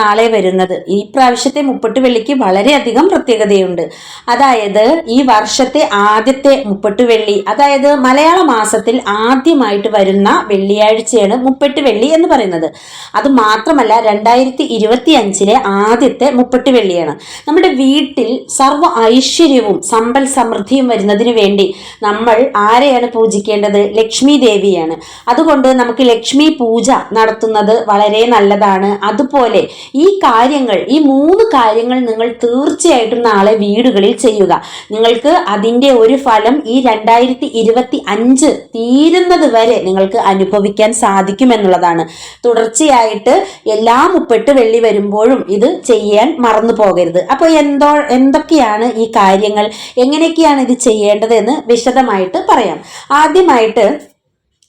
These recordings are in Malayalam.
നാളെ വരുന്നത്. ഈ പ്രാവശ്യത്തെ മുപ്പട്ട് വെള്ളിക്ക് വളരെയധികം പ്രത്യേകതയുണ്ട്. അതായത് ഈ വർഷത്തെ ആദ്യത്തെ മുപ്പട്ട് വെള്ളി അതായത് മലയാള മാസത്തിൽ ആദ്യമായിട്ട് വരുന്ന വെള്ളിയാഴ്ചയാണ് മുപ്പട്ട് വെള്ളി എന്ന് പറയുന്നത്. അത് മാത്രമല്ല രണ്ടായിരത്തി ഇരുപത്തി അഞ്ചിലെ ആദ്യത്തെ മുപ്പട്ട് വെള്ളിയാണ്. നമ്മുടെ വീട്ടിൽ സർവ ഐശ്വര്യവും സമ്പൽ സമൃദ്ധിയും വരുന്നതിന് വേണ്ടി നമ്മൾ ആരെയാണ് പൂജിക്കേണ്ടത്? ലക്ഷ്മി ദേവിയാണ്. അതുകൊണ്ട് നമുക്ക് ലക്ഷ്മി പൂജ നടത്തുന്നത് വളരെ നല്ലതാണ്. അതുപോലെ ഈ കാര്യങ്ങൾ ഈ മൂന്ന് കാര്യങ്ങൾ നിങ്ങൾ തീർച്ചയായിട്ടും നാളെ വീടുകളിൽ ചെയ്യുക. നിങ്ങൾക്ക് അതിന്റെ ഒരു ഫലം ഈ രണ്ടായിരത്തി ഇരുപത്തി അഞ്ച് തീരുന്നത് വരെ നിങ്ങൾക്ക് അനുഭവിക്കാൻ സാധിക്കുമെന്നുള്ളതാണ് തുടർച്ചയായിട്ട് എല്ലാ മുപ്പെട്ട് വെള്ളി വരുമ്പോഴും ഇത് ചെയ്യാൻ മറന്നു പോകരുത്. അപ്പോൾ എന്തോ എന്തൊക്കെയാണ് ഈ കാര്യങ്ങൾ? എങ്ങനെയൊക്കെയാണ് ഇത് ചെയ്യേണ്ടത് എന്ന് വിശദമായിട്ട് പറയാം. ആദ്യമായിട്ട്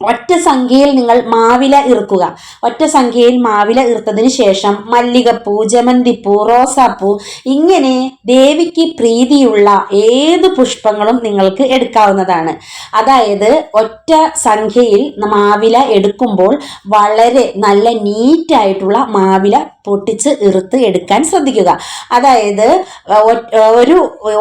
ഒറ്റ സംഖ്യയിൽ നിങ്ങൾ മാവില ഇറുക്കുക. ഒറ്റ സംഖ്യയിൽ മാവില ഇറുത്തതിന് ശേഷം മല്ലികപ്പൂ ജമന്തിപ്പൂ റോസാപ്പൂ ഇങ്ങനെ ദേവിക്ക് പ്രീതിയുള്ള ഏത് പുഷ്പങ്ങളും നിങ്ങൾക്ക് എടുക്കാവുന്നതാണ്. അതായത് ഒറ്റ സംഖ്യയിൽ മാവില എടുക്കുമ്പോൾ വളരെ നല്ല നീറ്റായിട്ടുള്ള മാവില പൊട്ടിച്ച് ഇറുത്ത് എടുക്കാൻ ശ്രദ്ധിക്കുക. അതായത് ഒരു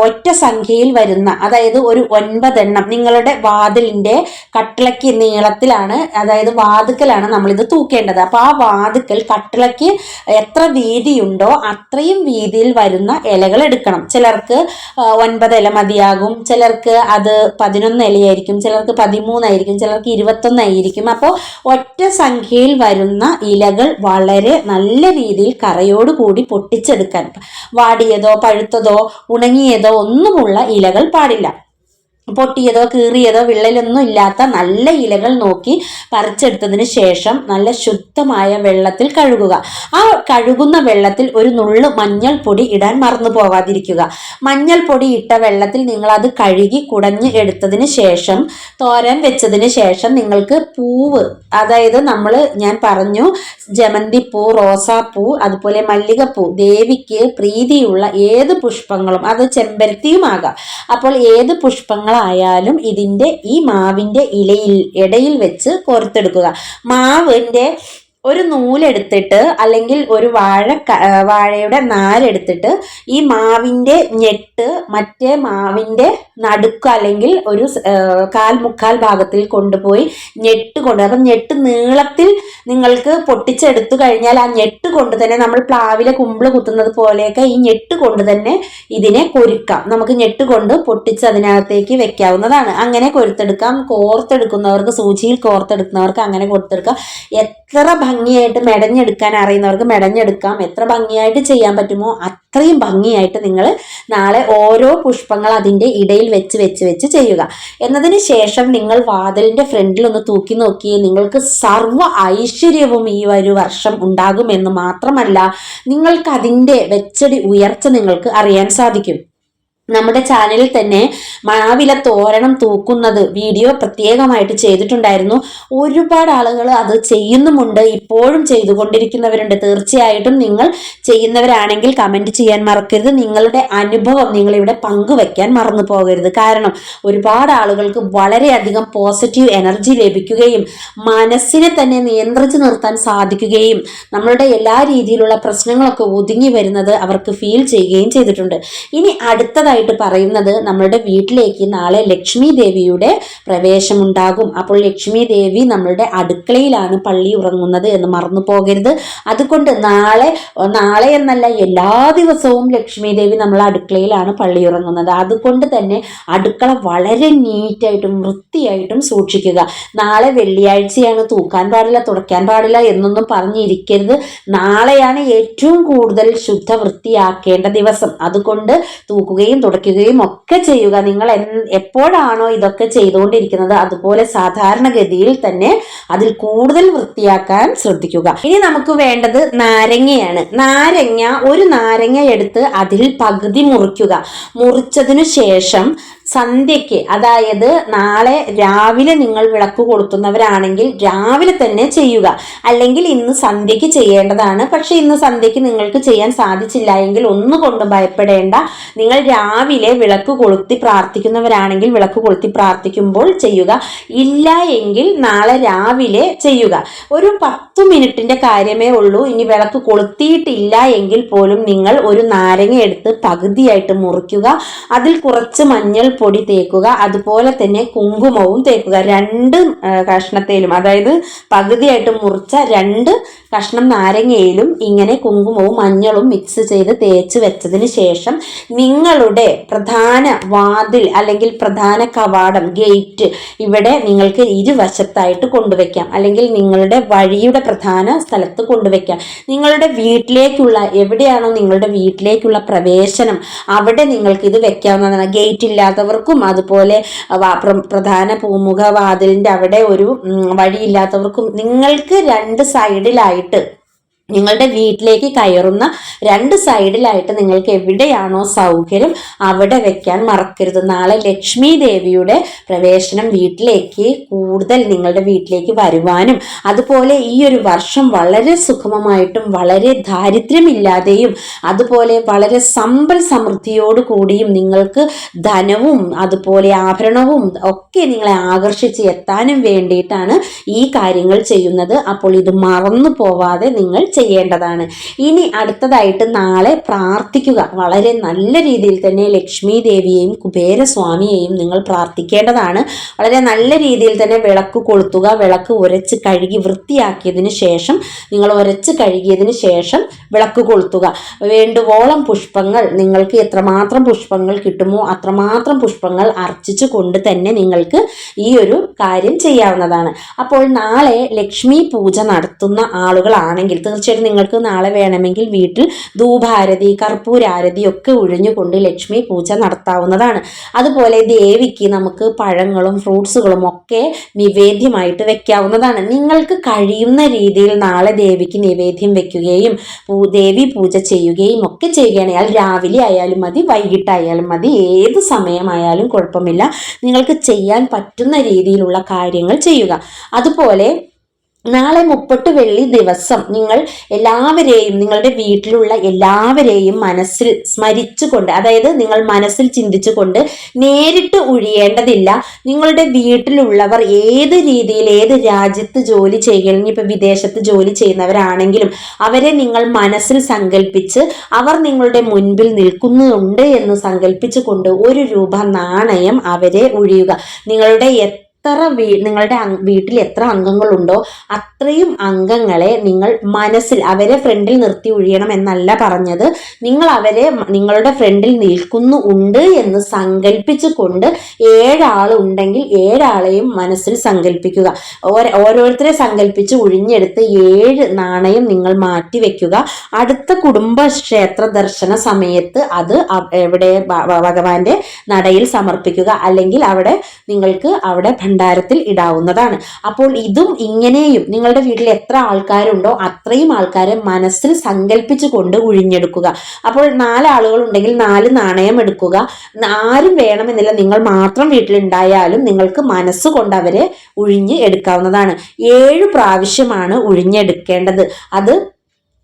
ഒറ്റ സംഖ്യയിൽ വരുന്ന അതായത് ഒരു ഒൻപതെണ്ണം നിങ്ങളുടെ വാതിലിന്റെ കട്ടിളയ്ക്ക് നീളത്തിലാണ് അതായത് വാതുക്കലാണ് നമ്മളിത് തൂക്കേണ്ടത്. അപ്പോൾ ആ വാതുക്കൽ കട്ടിളയ്ക്ക് എത്ര വീതിയുണ്ടോ അത്രയും വീതിയിൽ വരുന്ന ഇലകൾ എടുക്കണം. ചിലർക്ക് ഒൻപത് ഇല മതിയാകും ചിലർക്ക് അത് പതിനൊന്ന് ഇലയായിരിക്കും ചിലർക്ക് പതിമൂന്നായിരിക്കും ചിലർക്ക് ഇരുപത്തൊന്നായിരിക്കും അപ്പോൾ ഒറ്റ സംഖ്യയിൽ വരുന്ന ഇലകൾ വളരെ നല്ല രീതിയിൽ കറയോടുകൂടി പൊട്ടിച്ചെടുക്കാൻ വാടിയതോ പഴുത്തതോ ഉണങ്ങിയതോ ഒന്നുമുള്ള ഇലകൾ പാടില്ല. പൊട്ടിയതോ കീറിയതോ വിള്ളലൊന്നും ഇല്ലാത്ത നല്ല ഇലകൾ നോക്കി പറിച്ചെടുത്തതിന് ശേഷം നല്ല ശുദ്ധമായ വെള്ളത്തിൽ കഴുകുക. ആ കഴുകുന്ന വെള്ളത്തിൽ ഒരു നുള്ളു മഞ്ഞൾപ്പൊടി ഇടാൻ മറന്നു പോകാതിരിക്കുക പൊടി ഇട്ട വെള്ളത്തിൽ നിങ്ങൾ അത് കഴുകി കുടഞ്ഞ് എടുത്തതിന് ശേഷം തോരൻ വെച്ചതിന് ശേഷം നിങ്ങൾക്ക് പൂവ് അതായത് നമ്മൾ ഞാൻ പറഞ്ഞു ജമന്തിപ്പൂ റോസാപ്പൂ അതുപോലെ മല്ലികപ്പൂ ദേവിക്ക് പ്രീതിയുള്ള ഏത് പുഷ്പങ്ങളും അത് ചെമ്പരത്തിയുമാകാം. അപ്പോൾ ഏത് പുഷ്പങ്ങളായാലും ഇതിന്റെ ഈ മാവിന്റെ ഇലയിൽ ഇടയിൽ വെച്ച് കോർത്തെടുക്കുക. മാവിന്റെ ഒരു നൂലെടുത്തിട്ട് അല്ലെങ്കിൽ ഒരു വാഴ വാഴയുടെ നാരെടുത്തിട്ട് ഈ മാവിന്റെ ഞെട്ട് മറ്റേ മാവിന്റെ നടുക്ക് അല്ലെങ്കിൽ ഒരു കാൽ മുക്കാൽ ഭാഗത്തിൽ കൊണ്ടുപോയി ഞെട്ട് കൊണ്ട് അപ്പം ഞെട്ട് നീളത്തിൽ നിങ്ങൾക്ക് പൊട്ടിച്ചെടുത്തു കഴിഞ്ഞാൽ ആ ഞെട്ട് കൊണ്ട് തന്നെ നമ്മൾ പ്ലാവിലെ കുമ്പിൾ കുത്തുന്നത് പോലെയൊക്കെ ഈ ഞെട്ട് കൊണ്ട് തന്നെ ഇതിനെ കൊരുക്കാം നമുക്ക് ഞെട്ട് കൊണ്ട് പൊട്ടിച്ച് അതിനകത്തേക്ക് വെക്കാവുന്നതാണ്. അങ്ങനെ കൊരുത്തെടുക്കാം. കോർത്തെടുക്കുന്നവർക്ക് സൂചിയിൽ കോർത്തെടുക്കുന്നവർക്ക് അങ്ങനെ കൊടുത്തെടുക്കാം. എത്ര ഭംഗിയായിട്ട് മെടഞ്ഞെടുക്കാൻ അറിയുന്നവർക്ക് മെടഞ്ഞെടുക്കാം. എത്ര ഭംഗിയായിട്ട് ചെയ്യാൻ പറ്റുമോ അത്രയും ഭംഗിയായിട്ട് നിങ്ങൾ നാളെ ഓരോ പുഷ്പങ്ങൾ അതിന്റെ ഇടയിൽ വെച്ച് വെച്ച് വെച്ച് ചെയ്യുക. എന്നതിന് ശേഷം നിങ്ങൾ വാതിലിന്റെ ഫ്രണ്ടിൽ ഒന്ന് തൂക്കി നോക്കി നിങ്ങൾക്ക് സർവ ഐശ്വര്യവും ഈ ഒരു വർഷം ഉണ്ടാകുമെന്ന് മാത്രമല്ല നിങ്ങൾക്ക് അതിന്റെ വെച്ചടി ഉയർച്ച നിങ്ങൾക്ക് അറിയാൻ സാധിക്കും. നമ്മുടെ ചാനലിൽ തന്നെ മാവില തോരണം തൂക്കുന്നത് വീഡിയോ പ്രത്യേകമായിട്ട് ചെയ്തിട്ടുണ്ടായിരുന്നു. ഒരുപാട് ആളുകൾ അത് ചെയ്യുന്നുമുണ്ട്. ഇപ്പോഴും ചെയ്തുകൊണ്ടിരിക്കുന്നവരുണ്ട്. തീർച്ചയായിട്ടും നിങ്ങൾ ചെയ്യുന്നവരാണെങ്കിൽ കമന്റ് ചെയ്യാൻ മറക്കരുത്. നിങ്ങളുടെ അനുഭവം നിങ്ങളിവിടെ പങ്കുവെക്കാൻ മറന്നു പോകരുത്. കാരണം ഒരുപാട് ആളുകൾക്ക് വളരെയധികം പോസിറ്റീവ് എനർജി ലഭിക്കുകയും മനസ്സിനെ തന്നെ നിയന്ത്രിച്ചു നിർത്താൻ സാധിക്കുകയും നമ്മളുടെ എല്ലാ രീതിയിലുള്ള പ്രശ്നങ്ങളൊക്കെ ഒതുങ്ങി വരുന്നത് അവർക്ക് ഫീൽ ചെയ്യുകയും ചെയ്തിട്ടുണ്ട്. ഇനി അടുത്തതായിട്ട് പറയുന്നത് നമ്മളുടെ വീട്ടിലേക്ക് നാളെ ലക്ഷ്മി ദേവിയുടെ പ്രവേശമുണ്ടാകും. അപ്പോൾ ലക്ഷ്മി ദേവി നമ്മളുടെ അടുക്കളയിലാണ് പള്ളി ഉറങ്ങുന്നത് എന്ന് മറന്നു പോകരുത്. അതുകൊണ്ട് നാളെ നാളെ എന്നല്ല എല്ലാ ദിവസവും ലക്ഷ്മി ദേവി നമ്മളെ അടുക്കളയിലാണ് പള്ളി ഉറങ്ങുന്നത്. അതുകൊണ്ട് തന്നെ അടുക്കള വളരെ നീറ്റായിട്ടും വൃത്തിയായിട്ടും സൂക്ഷിക്കുക. നാളെ വെള്ളിയാഴ്ചയാണ് തൂക്കാൻ പാടില്ല തുടയ്ക്കാൻ പാടില്ല എന്നൊന്നും പറഞ്ഞിരിക്കരുത്. നാളെയാണ് ഏറ്റവും കൂടുതൽ ശുദ്ധ വൃത്തിയാക്കേണ്ട ദിവസം. അതുകൊണ്ട് തൂക്കുകയും തുടയ്ക്കുകയും ഒക്കെ ചെയ്യുക. നിങ്ങൾ എപ്പോഴാണോ ഇതൊക്കെ ചെയ്തുകൊണ്ടിരിക്കുന്നത് അതുപോലെ സാധാരണഗതിയിൽ തന്നെ അതിൽ കൂടുതൽ വൃത്തിയാക്കാൻ ശ്രദ്ധിക്കുക. ഇനി നമുക്ക് വേണ്ടത് നാരങ്ങയാണ്. നാരങ്ങ ഒരു നാരങ്ങ എടുത്ത് അതിൽ പകുതി മുറിക്കുക. മുറിച്ചതിനു ശേഷം സന്ധ്യയ്ക്ക് അതായത് നാളെ രാവിലെ നിങ്ങൾ വിളക്ക് കൊളുത്തുന്നവരാണെങ്കിൽ രാവിലെ തന്നെ ചെയ്യുക. അല്ലെങ്കിൽ ഇന്ന് സന്ധ്യയ്ക്ക് ചെയ്യേണ്ടതാണ്. പക്ഷേ ഇന്ന് സന്ധ്യയ്ക്ക് നിങ്ങൾക്ക് ചെയ്യാൻ സാധിച്ചില്ല എങ്കിൽ ഒന്നുകൊണ്ടും ഭയപ്പെടേണ്ട. നിങ്ങൾ രാവിലെ വിളക്ക് കൊളുത്തി പ്രാർത്ഥിക്കുന്നവരാണെങ്കിൽ വിളക്ക് കൊളുത്തി പ്രാർത്ഥിക്കുമ്പോൾ ചെയ്യുക. ഇല്ല എങ്കിൽ നാളെ രാവിലെ ചെയ്യുക. ഒരു പത്ത് മിനിറ്റിന്റെ കാര്യമേ ഉള്ളൂ. ഇനി വിളക്ക് കൊളുത്തിയിട്ടില്ല എങ്കിൽ പോലും നിങ്ങൾ ഒരു നാരങ്ങ എടുത്ത് പകുതിയായിട്ട് മുറിക്കുക. അതിൽ കുറച്ച് മഞ്ഞൾപ്പൊടി തേക്കുക അതുപോലെ തന്നെ കുങ്കുമവും തേക്കുക. രണ്ട് കഷ്ണത്തേലും അതായത് പകുതിയായിട്ട് മുറിച്ച രണ്ട് കഷ്ണം നാരങ്ങയിലും ഇങ്ങനെ കുങ്കുമവും മഞ്ഞളും മിക്സ് ചെയ്ത് തേച്ച് വെച്ചതിന് ശേഷം നിങ്ങളുടെ പ്രധാന വാതിൽ അല്ലെങ്കിൽ പ്രധാന കവാടം ഗേറ്റ് ഇവിടെ നിങ്ങൾക്ക് ഇരുവശത്തായിട്ട് കൊണ്ടുവയ്ക്കാം. അല്ലെങ്കിൽ നിങ്ങളുടെ വഴിയുടെ പ്രധാന സ്ഥലത്ത് കൊണ്ടുവയ്ക്കാം. നിങ്ങളുടെ വീട്ടിലേക്കുള്ള എവിടെയാണോ നിങ്ങളുടെ വീട്ടിലേക്കുള്ള പ്രവേശനം അവിടെ നിങ്ങൾക്ക് ഇത് വെക്കാവുന്നതാണ്. ഗേറ്റ് ഇല്ലാത്തവർക്കും അതുപോലെ പ്രധാന പൂമുഖ വാതിലിന്റെ അവിടെ ഒരു വഴിയില്ലാത്തവർക്കും നിങ്ങൾക്ക് രണ്ട് സൈഡിലായിട്ട് നിങ്ങളുടെ വീട്ടിലേക്ക് കയറുന്ന രണ്ട് സൈഡിലായിട്ട് നിങ്ങൾക്ക് എവിടെയാണോ സൗകര്യം അവിടെ വെക്കാൻ മറക്കരുത്. നാളെ ലക്ഷ്മി ദേവിയുടെ പ്രവേശനം വീട്ടിലേക്ക് കൂടുതൽ നിങ്ങളുടെ വീട്ടിലേക്ക് വരുവാനും അതുപോലെ ഈ ഒരു വർഷം വളരെ സുഗമമായിട്ടും വളരെ ദാരിദ്ര്യമില്ലാതെയും അതുപോലെ വളരെ സമ്പൽ സമൃദ്ധിയോട് കൂടിയും നിങ്ങൾക്ക് ധനവും അതുപോലെ ആഭരണവും ഒക്കെ നിങ്ങളെ ആകർഷിച്ച് എത്താനും വേണ്ടിയിട്ടാണ് ഈ കാര്യങ്ങൾ ചെയ്യുന്നത്. അപ്പോൾ ഇത് മറന്നു പോവാതെ നിങ്ങൾ ചെയ്യേണ്ടതാണ്. ഇനി അടുത്തതായിട്ട് നാളെ പ്രാർത്ഥിക്കുക. വളരെ നല്ല രീതിയിൽ തന്നെ ലക്ഷ്മി ദേവിയെയും കുബേരസ്വാമിയെയും നിങ്ങൾ പ്രാർത്ഥിക്കേണ്ടതാണ്. വളരെ നല്ല രീതിയിൽ തന്നെ വിളക്ക് കൊളുത്തുക വിളക്ക് ഉരച്ച് കഴുകി വൃത്തിയാക്കിയതിന് ശേഷം നിങ്ങൾ ഉരച്ച് കഴുകിയതിന് ശേഷം വിളക്ക് കൊളുത്തുക. വേണ്ടുവോളം പുഷ്പങ്ങൾ നിങ്ങൾക്ക് എത്രമാത്രം പുഷ്പങ്ങൾ കിട്ടുമോ അത്രമാത്രം പുഷ്പങ്ങൾ അർച്ചിച്ചു കൊണ്ട് തന്നെ നിങ്ങൾക്ക് ഈ ഒരു കാര്യം ചെയ്യാവുന്നതാണ്. അപ്പോൾ നാളെ ലക്ഷ്മി പൂജ നടത്തുന്ന ആളുകളാണെങ്കിൽ തീർച്ചയായിട്ടും നിങ്ങൾക്ക് നാളെ വേണമെങ്കിൽ വീട്ടിൽ ധൂപാരതി കർപ്പൂരാരതി ഒക്കെ ഉഴിഞ്ഞുകൊണ്ട് ലക്ഷ്മി പൂജ നടത്താവുന്നതാണ്. അതുപോലെ ദേവിക്ക് നമുക്ക് പഴങ്ങളും ഫ്രൂട്ട്സുകളും ഒക്കെ നിവേദ്യമായിട്ട് വെക്കാവുന്നതാണ്. നിങ്ങൾക്ക് കഴിയുന്ന രീതിയിൽ നാളെ ദേവിക്ക് നിവേദ്യം വെക്കുകയും ദേവി പൂജ ചെയ്യുകയും ഒക്കെ ചെയ്യുകയാണെങ്കിൽ രാവിലെ ആയാലും മതി വൈകിട്ടായാലും മതി ഏത് സമയമായാലും കുഴപ്പമില്ല. നിങ്ങൾക്ക് ചെയ്യാൻ പറ്റുന്ന രീതിയിലുള്ള കാര്യങ്ങൾ ചെയ്യുക. അതുപോലെ നാളെ മുപ്പട്ട് വെള്ളി ദിവസം നിങ്ങൾ എല്ലാവരെയും നിങ്ങളുടെ വീട്ടിലുള്ള എല്ലാവരെയും മനസ്സിൽ സ്മരിച്ചുകൊണ്ട് അതായത് നിങ്ങൾ മനസ്സിൽ ചിന്തിച്ചുകൊണ്ട് നേരിട്ട് ഒഴിയേണ്ടതില്ല. നിങ്ങളുടെ വീട്ടിലുള്ളവർ ഏത് രീതിയിൽ ഏത് രാജ്യത്ത് ജോലി ചെയ്യണമെങ്കിൽ ഇപ്പം വിദേശത്ത് ജോലി ചെയ്യുന്നവരാണെങ്കിലും അവരെ നിങ്ങൾ മനസ്സിൽ സങ്കല്പിച്ച് അവർ നിങ്ങളുടെ മുൻപിൽ നിൽക്കുന്നുണ്ട് എന്ന് സങ്കല്പിച്ചുകൊണ്ട് ഒരു രൂപ നാണയം അവരെ ഒഴിയുക. നിങ്ങളുടെ എത്ര നിങ്ങളുടെ വീട്ടിൽ എത്ര അംഗങ്ങളുണ്ടോ അത്രയും അംഗങ്ങളെ നിങ്ങൾ മനസ്സിൽ അവരെ ഫ്രണ്ടിൽ നിർത്തി ഒഴിയണം എന്നല്ല പറഞ്ഞത്. നിങ്ങൾ അവരെ നിങ്ങളുടെ ഫ്രണ്ടിൽ നിൽക്കുന്നു ഉണ്ട് എന്ന് സങ്കല്പിച്ചുകൊണ്ട് ഏഴാൾ ഉണ്ടെങ്കിൽ ഏഴാളെയും മനസ്സിൽ സങ്കല്പിക്കുക ഓര- ഓരോരുത്തരെ സങ്കല്പിച്ച് ഒഴിഞ്ഞെടുത്ത് ഏഴ് നാണയം നിങ്ങൾ മാറ്റി വെക്കുക അടുത്ത കുടുംബക്ഷേത്ര ദർശന സമയത്ത് അത് എവിടെ ഭഗവാന്റെ നടയിൽ സമർപ്പിക്കുക. അല്ലെങ്കിൽ അവിടെ നിങ്ങൾക്ക് അവിടെ ഭണ്ഡാരത്തിൽ ഇടാവുന്നതാണ്. അപ്പോൾ ഇതും ഇങ്ങനെയും നിങ്ങളുടെ വീട്ടിൽ എത്ര ആൾക്കാരുണ്ടോ അത്രയും ആൾക്കാരെ മനസ്സിൽ സങ്കല്പിച്ചു കൊണ്ട് ഉഴിഞ്ഞെടുക്കുക. അപ്പോൾ നാല് ആളുകൾ ഉണ്ടെങ്കിൽ നാല് നാണയം എടുക്കുക. ആരും വേണമെന്നില്ല. നിങ്ങൾ മാത്രം വീട്ടിലുണ്ടായാലും നിങ്ങൾക്ക് മനസ്സുകൊണ്ട് അവരെ ഉഴിഞ്ഞ് എടുക്കാവുന്നതാണ്. ഏഴ് പ്രാവശ്യമാണ് ഉഴിഞ്ഞെടുക്കേണ്ടത്. അത്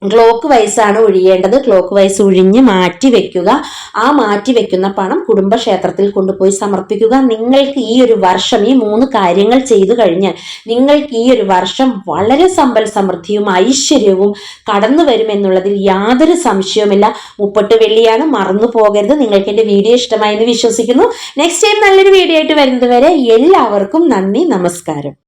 ക്ലോക്ക് വൈസ് ആണ് ഒഴിയേണ്ടത്. ക്ലോക്ക് വൈസ് ഒഴിഞ്ഞ് മാറ്റി വെക്കുക. ആ മാറ്റി വെക്കുന്ന പണം കുടുംബക്ഷേത്രത്തിൽ കൊണ്ടുപോയി സമർപ്പിക്കുക. നിങ്ങൾക്ക് ഈ ഒരു വർഷം ഈ മൂന്ന് കാര്യങ്ങൾ ചെയ്തു കഴിഞ്ഞാൽ നിങ്ങൾക്ക് ഈ ഒരു വർഷം വളരെ സമ്പൽ സമൃദ്ധിയും ഐശ്വര്യവും കടന്നു വരുമെന്നുള്ളതിൽ യാതൊരു സംശയവുമില്ല. മുപ്പട്ട് വെള്ളിയാണ് മറന്നു പോകരുത്. നിങ്ങൾക്ക് എന്റെ വീഡിയോ ഇഷ്ടമായി എന്ന് വിശ്വസിക്കുന്നു. നെക്സ്റ്റ് ടൈം നല്ലൊരു വീഡിയോ ആയിട്ട് വരുന്നത് വരെ എല്ലാവർക്കും നന്ദി നമസ്കാരം.